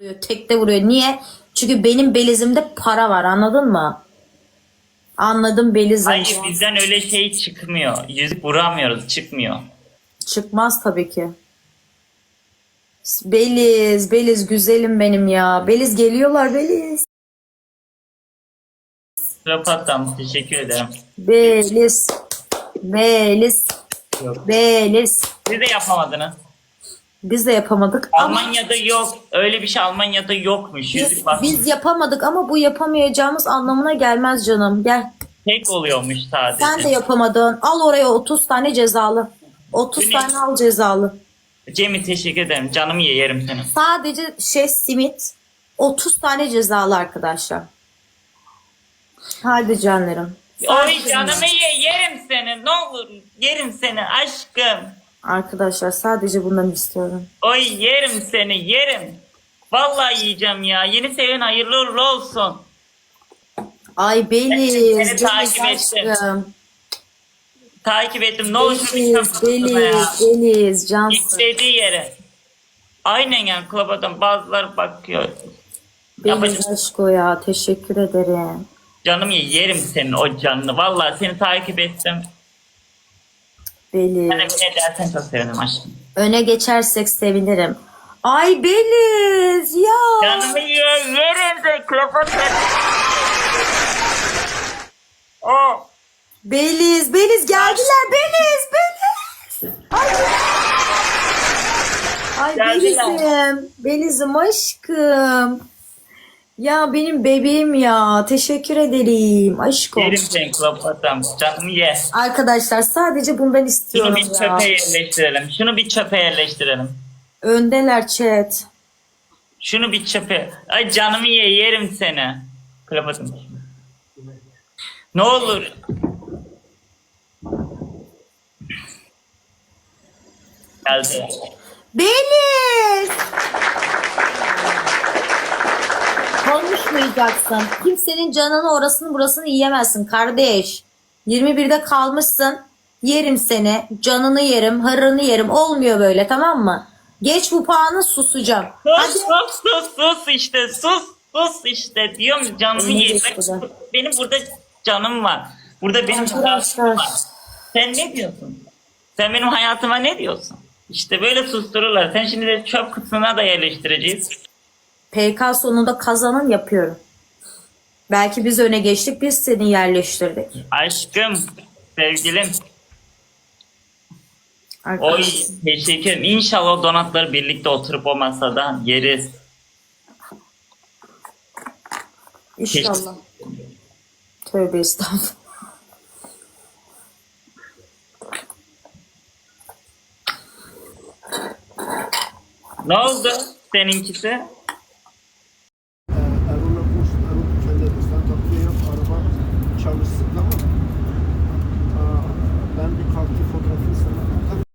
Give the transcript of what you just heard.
vuruyor, tekte vuruyor. Niye? Çünkü benim belizimde para var anladın mı? Anladım belizim. Hayır bizden öyle şey çıkmıyor. Yüzük vuramıyoruz çıkmıyor. Çıkmaz tabii ki. Beliz, Beliz güzelim benim ya. Beliz geliyorlar Beliz. Rapatam teşekkür ederim. Beliz. Beliz. Yok. Beliz. Siz de yapamadınız. Biz de yapamadık ama Almanya'da yok. Öyle bir şey Almanya'da yokmuş. Yüzük biz, bak biz yapamadık ama bu yapamayacağımız anlamına gelmez canım. Gel. tek oluyormuş sadece. Sen de yapamadın. Al oraya 30 tane cezalı. 30 Beni- tane al cezalı. Cemil teşekkür ederim. Canımı ye yerim seni. Sadece şey simit 30 tane cezalı arkadaşlar. Hadi canlarım. Oy canımı ye yerim seni. Ne olur yerim seni aşkım. Arkadaşlar sadece bundan istiyorum. Oy yerim seni yerim. Vallahi yiyeceğim ya. Yeni seven hayırlı uğurlu olsun. Ay Beliz, Seni Beliz takip ettim. aşkım. Takip ettim. Ne olur şu bir Beliz, ya. Beliz, Beliz, cansın. İstediği yere. Aynen yani klabadan bazıları bakıyor. Beliz Yapacak- aşko ya teşekkür ederim. Canım ye yerim senin o canını. Vallahi seni takip ettim. Beliz. Sen de şey dersen çok sevinirim aşkım. Öne geçersek sevinirim. Ay Beliz ya. Canımı ye yerim de klabadan. Oh. Beliz, Beliz geldiler Beliz, Beliz. Ay, Ay Geldiler. Beliz'im, Beliz'im aşkım. Ya benim bebeğim ya. Teşekkür ederim aşkım. Yerim seni klabadan. Canımı ye. Arkadaşlar sadece bundan Şunu istiyorum bir ya. çöpe yerleştirelim. Şunu bir çöpe yerleştirelim. Öndeler chat. Şunu bir çöpe. Ay canımı ye yerim seni. Klabadan. Ne olur. Geldi. Beliz. Konuşmayacaksın. Kimsenin canını orasını burasını yiyemezsin kardeş. 21'de kalmışsın. Yerim seni. Canını yerim. Hırını yerim. Olmuyor böyle tamam mı? Geç bu puanı susacağım. Sus sus sus sus işte sus sus işte diyorum canımı Ne ye. diyorsun Bak, burada? Benim burada canım var. Burada benim hayatım var. Sen ne diyorsun? Sen benim hayatıma ne diyorsun? İşte böyle sustururlar. Sen şimdi de çöp kutusuna da yerleştireceğiz. PK sonunda kazanan yapıyorum. Belki biz öne geçtik. Biz seni yerleştirdik. Aşkım, sevgilim. Oy Arkadaşlar. teşekkür ederim. İnşallah donatları birlikte oturup o masada yeriz. İnşallah. Tövbe estağfurullah. Ne oldu seninkisi?